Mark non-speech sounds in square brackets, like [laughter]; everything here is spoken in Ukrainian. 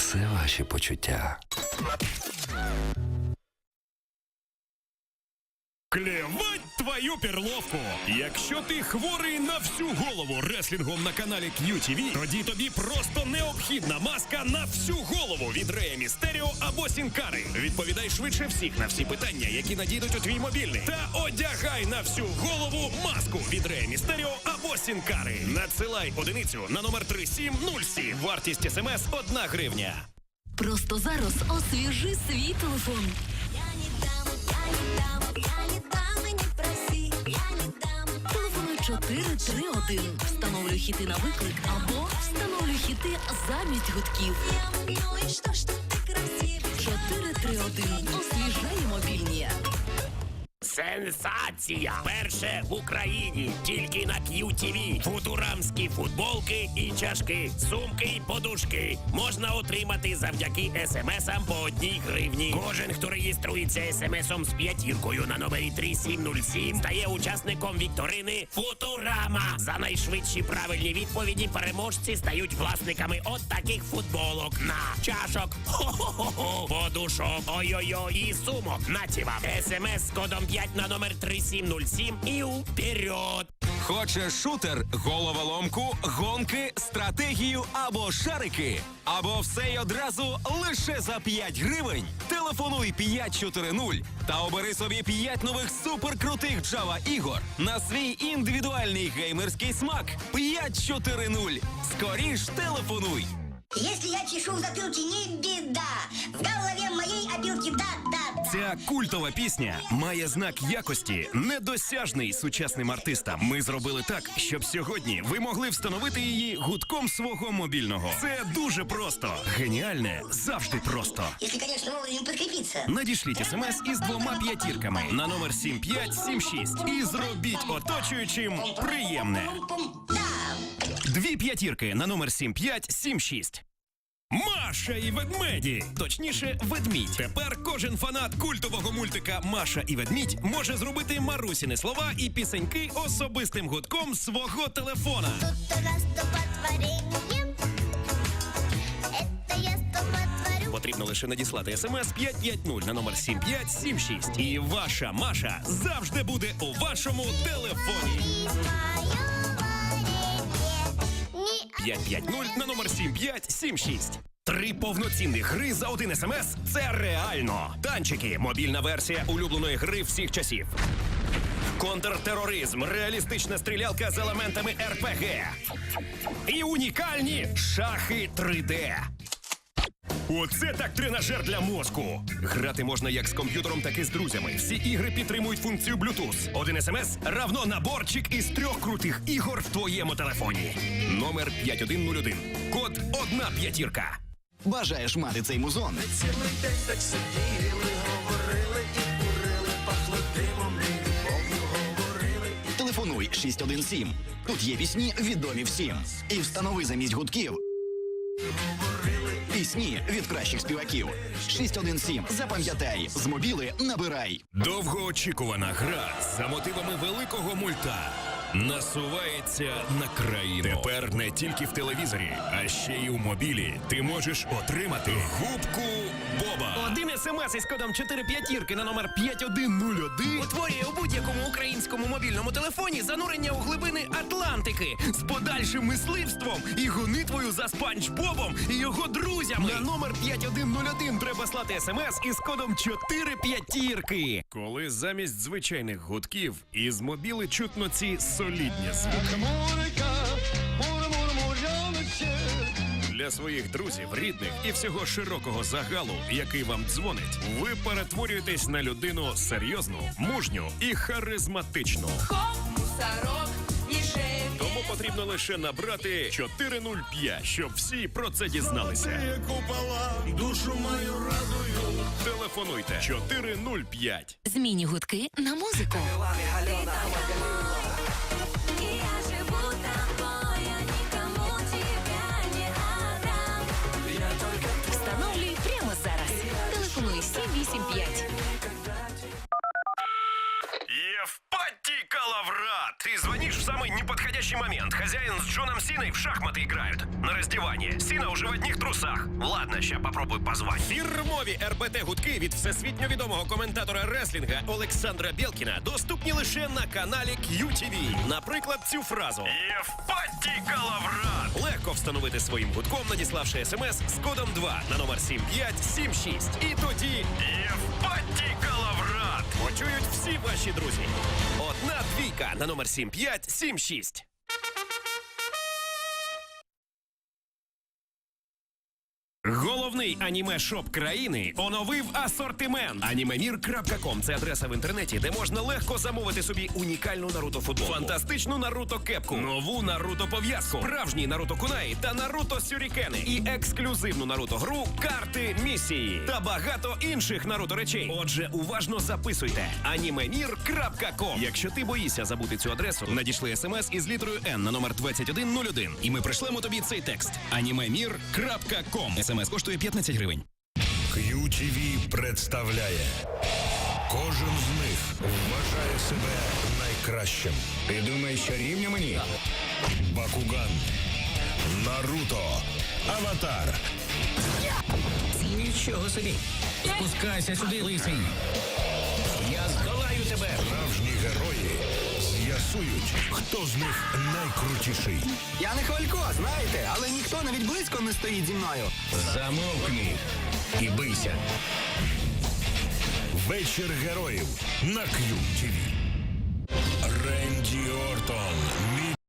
Неси ваші почуття. Клевать твою перловку! Якщо ти хворий на всю голову реслінгом на каналі QTV, тоді тобі просто необхідна маска на всю голову від Рея Містеріо або Сінкари. Відповідай швидше всіх на всі питання, які надійдуть у твій мобільний. Та одягай на всю голову маску від Рея Містеріо або Сінкари. Надсилай одиницю на номер 3707. Вартість смс 1 гривня. Просто зараз освіжи свій телефон. Я не дам, я не дам, я не дам 4-1. Встановлю хіти на виклик або встановлю хіти замість гудків. Я мною, що ж ти красивий. Освіжає мобільні. Сенсація! Перше в Україні, тільки на QTV. Футурамські футболки і чашки, сумки і подушки можна отримати завдяки смсам по одній гривні. Кожен, хто реєструється смсом з п'ятіркою на номері 3707, стає учасником вікторини Футурама. За найшвидші правильні відповіді переможці стають власниками от таких футболок на чашок, [laughs] хо-хо-хо, подушок, ой-ой-ой і сумок. Наці вам. СМС з кодом 5 на номер 3707 і вперед. Хочеш шутер, головоломку, гонки, стратегію або шарики? Або все й одразу лише за 5 гривень. Телефонуй 540 та обери собі 5 нових суперкрутих Java ігор на свій індивідуальний геймерський смак. 540. Скоріш телефонуй. Если я чешу в затылке, не беда. В Ця культова пісня має знак якості, недосяжний сучасним артистам. Ми зробили так, щоб сьогодні ви могли встановити її гудком свого мобільного. Це дуже просто. Геніальне завжди просто. Если, конечно, вовремя подкрепиться. Надішліть смс із двома п'ятірками на номер 7576 і зробіть оточуючим приємне. Пум-пум. Да. Дві п'ятірки на номер 7576. Маша і ведмеді, точніше, ведмідь. Тепер кожен фанат культового мультика Маша і ведмідь може зробити Марусіни слова і пісеньки особистим гудком свого телефона. Тут раз то потворением. Это я сто. Потрібно лише надіслати смс 550 на номер 7576. І ваша Маша завжди буде у вашому телефоні. Мое варенье. Не 550 на номер 7576. Три повноцінні гри за один смс це реально. Танчики мобільна версія улюбленої гри всіх часів. Контртероризм реалістична стрілялка з елементами РПГ. І унікальні шахи 3D. Оце так тренажер для мозку. Грати можна як з комп'ютером, так і з друзями. Всі ігри підтримують функцію Bluetooth. Один смс равно наборчик із трьох крутих ігор в твоєму телефоні. Номер 5101. Код одна п'ятірка. Бажаєш мати цей музон? Цілий день такси ми говорили і курили пашла дивом, його говорили. Телефонуй 617. Тут є пісні відомі всім. І встанови замість гудків. Пісні від кращих співаків. 617. Запам'ятай, з мобіли набирай. Довгоочікувана гра за мотивами великого мульта насувається на країну. Тепер не тільки в телевізорі, а ще й у мобілі. Ти можеш отримати губку Боба. Один смс із кодом 4 п'ятірки на номер 5101 утворює у будь-якому українському мобільному телефоні занурення у глибини Атлантики з подальшим мисливством і гонитвою за спанч Бобом і його друзями. На номер 5101 треба слати смс із кодом 4 п'ятірки. Коли замість звичайних гудків із мобіли чутно ці солідні звуки. Для своїх друзів, рідних і всього широкого загалу, який вам дзвонить, ви перетворюєтесь на людину серйозну, мужню і харизматичну. Потрібно лише набрати 405, щоб всі про це дізналися. душу мою радую. Телефонуйте 405. Зміні гудки на музику. Самый неподходящий момент. Хозяин с Джоном Синой в шахматы играют. На раздевание. Сина уже в одних трусах. Ладно, ща попробую позвать. Фірмові РБТ гудки від всесвітньо відомого коментатора реслінга Олександра Білкіна доступні лише на каналі QTV. Наприклад, цю фразу. Євпаті Калаврат! Легко встановити своїм гудком, надіславши смс з кодом 2 на номер 7576. І тоді Євпаті Калаврат! Почують всі ваші друзі. Одна двійка на номер 7576. Головний аніме-шоп країни оновив асортимент. Анімемір.ком – це адреса в інтернеті, де можна легко замовити собі унікальну Наруто футболку, фантастичну Наруто кепку, нову Наруто пов'язку, справжній Наруто Кунай та Наруто Сюрікени і ексклюзивну Наруто гру, карти місії та багато інших Наруто речей. Отже, уважно записуйте анімемір.ком. Якщо ти боїшся забути цю адресу, надійшли смс із літерою N на номер 2101, і ми пришлемо тобі цей текст. анімемір.ком. СМС коштує 15 гривень. QTV представляє. Кожен з них вважає себе найкращим. Ти думаєш, що рівня мені? Бакуган, Наруто, Аватар. Нічого собі. Спускайся сюди, лисий. Я здолаю тебе. Справжні герої з'ясують, хто з них найкрутіший. Я не хвалько, знаєте, але ніхто навіть близько не стоїть зі мною. Замовкни і бийся. Вечір героїв на QTV. Ренді Ортон,